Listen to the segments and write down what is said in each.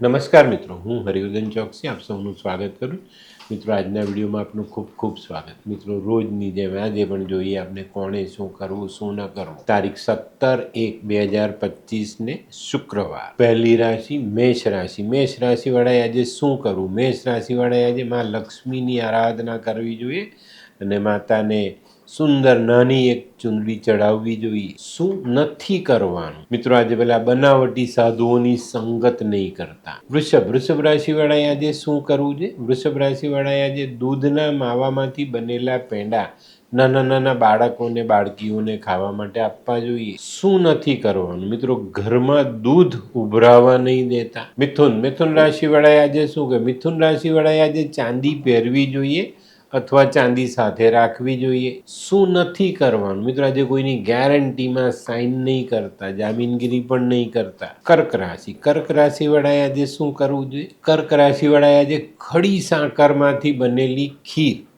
નમસ્કાર મિત્રો, હું હરિવર્ધન ચોકસી, આપ સૌનું સ્વાગત કરું. મિત્રો, આજના વિડીયોમાં આપનું ખૂબ ખૂબ સ્વાગત. મિત્રો, રોજની જેમ આજે પણ જોઈએ આપણે કોણે શું કરવું, શું ન કરવું. તારીખ સત્તર એક બે હજાર પચીસને શુક્રવાર. પહેલી રાશિ મેષ રાશિ. મેષ રાશિવાળાએ આજે શું કરવું? મેષ રાશિવાળાએ આજે માં લક્ષ્મીની આરાધના કરવી જોઈએ અને માતાને સુંદર નાની એક ચુંદડી ચડાવવી જોઈએ. શું નથી કરવાનું? મિત્રો, આજે પેલા બનાવટી સાધુઓની સંગત નહીં કરતા. વૃષભ વૃષભ રાશિવાળાએ આજે શું કરવું છે? વૃષભ રાશિવાળાએ આજે દૂધના માવામાંથી બનેલા પેંડા નાના નાના બાળકોને, બાળકીઓને ખાવા માટે આપવા જોઈએ. શું નથી કરવાનું? મિત્રો, ઘરમાં દૂધ ઉભરાવા નહીં દેતા. મિથુન મિથુન રાશિવાળાએ આજે શું કે, મિથુન રાશિવાળાએ આજે ચાંદી પહેરવી જોઈએ. અથવા ચાંદી સાથે રાખવી જોઈએ. શું નથી કરવાનું? મિત્રો, આજે કોઈની ગેરંટીમાં સાઇન નહીં કરતા, જામીનગીરી પણ નહીં કરતા. કર્ક રાશિ. કર્ક રાશિવાળાએ આજે શું કરવું જોઈએ? કર્ક રાશિવાળાએ આજે ખડી સાકરમાંથી બનેલી ખીર.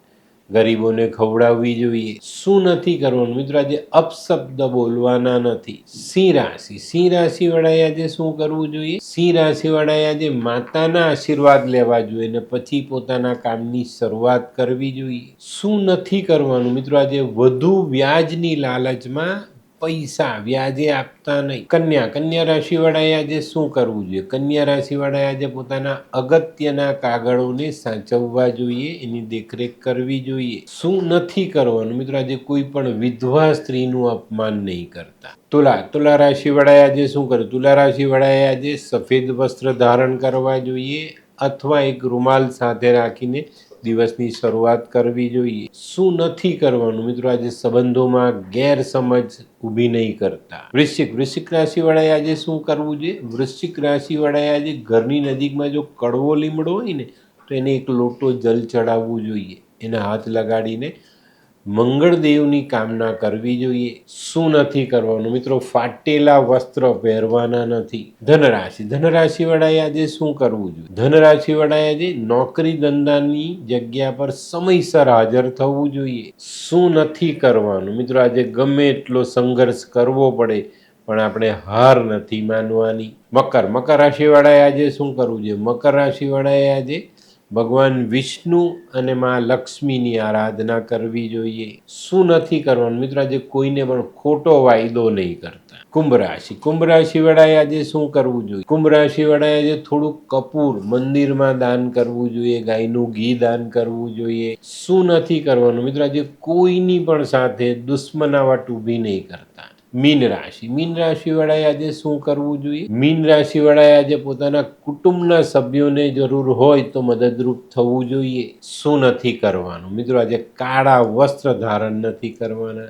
ગરીબોને ખવડાવવી જોઈએ. શું નથી કરવાનું? મિત્રો, આજે અપશબ્દ બોલવાના નથી. સિંહ રાશિ. સિંહ રાશિવાળાએ આજે શું કરવું જોઈએ? સિંહ રાશિવાળાએ આજે માતાના આશીર્વાદ લેવા જોઈએ અને પછી પોતાના કામની શરૂઆત કરવી જોઈએ. શું નથી કરવાનું? મિત્રો, આજે વધુ વ્યાજની લાલચમાં પૈસા વ્યાજે આપતા નહીં. કન્યા કન્યા રાશિવાળાએ આજે શું કરવું જોઈએ? કન્યા રાશિવાળાએ આજે પોતાના અગત્યના કાગળોને સાચવવા જોઈએ, એની દેખરેખ કરવી જોઈએ. શું નથી કરવાનું? મિત્રો, આજે કોઈ પણ વિધવા સ્ત્રીનું અપમાન નહીં કરતા. તુલા તુલા રાશિવાળાએ આજે શું કર્યું? તુલા રાશિવાળાએ આજે સફેદ વસ્ત્ર ધારણ કરવા જોઈએ અથવા એક રૂમાલ સાથે રાખીને દિવસની શરૂઆત કરવી જોઈએ. શું નથી કરવાનું? મિત્રો, આજે સંબંધોમાં ગેરસમજ ઊભી નહીં કરતા. વૃશ્ચિક વૃશ્ચિક રાશિવાળાએ આજે શું કરવું જોઈએ? વૃશ્ચિક રાશિવાળાએ આજે ઘરની નજીકમાં જો કડવો લીમડો હોય ને, તો એને એક લોટો જલ ચડાવવું જોઈએ. એના હાથ લગાડીને મંગળદેવની કામના કરવી જોઈએ. શું નથી કરવાનું? મિત્રો, ફાટેલા વસ્ત્ર પહેરવાના નથી. ધનરાશિ. ધનરાશિવાળાએ આજે શું કરવું જોઈએ? ધનરાશિવાળાએ આજે નોકરી ધંધાની જગ્યા પર સમયસર હાજર થવું જોઈએ. શું નથી કરવાનું? મિત્રો, આજે ગમે એટલો સંઘર્ષ કરવો પડે, પણ આપણે હાર નથી માનવાની. મકર. મકર રાશિવાળાએ આજે શું કરવું જોઈએ? મકર રાશિવાળાએ આજે ભગવાન વિષ્ણુ અને માં લક્ષ્મીની આરાધના કરવી જોઈએ. શું નથી કરવાનું? મિત્રો, આજે કોઈને પણ ખોટો વાયદો નહીં કરતા. કુંભ રાશિ. કુંભ રાશિવાળાએ આજે શું કરવું જોઈએ? કુંભ રાશિવાળાએ આજે થોડુંક કપૂર મંદિરમાં દાન કરવું જોઈએ, ગાયનું ઘી દાન કરવું જોઈએ. શું નથી કરવાનું? મિત્રો, આજે કોઈની પણ સાથે દુશ્મનાવટ ઊભી નહીં કરતા. મીન રાશિ. મીન રાશિવાળાએ આજે શું કરવું જોઈએ? મીન રાશિવાળાએ આજે પોતાના કુટુંબના સભ્યોને જરૂર હોય તો મદદરૂપ થવું જોઈએ. શું નથી કરવાનું? મિત્રો, આજે કાળા વસ્ત્ર ધારણ નથી કરવાના.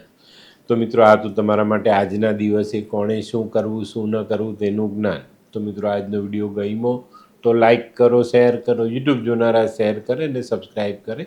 તો મિત્રો, આ તો તમારા માટે આજના દિવસે કોણે શું કરવું, શું ન કરવું તેનું જ્ઞાન. તો મિત્રો, આજનો વીડિયો ગઈમો તો લાઈક કરો, શેર કરો, યુટ્યુબ જોનારા શેર કરે અને સબસ્ક્રાઈબ કરે.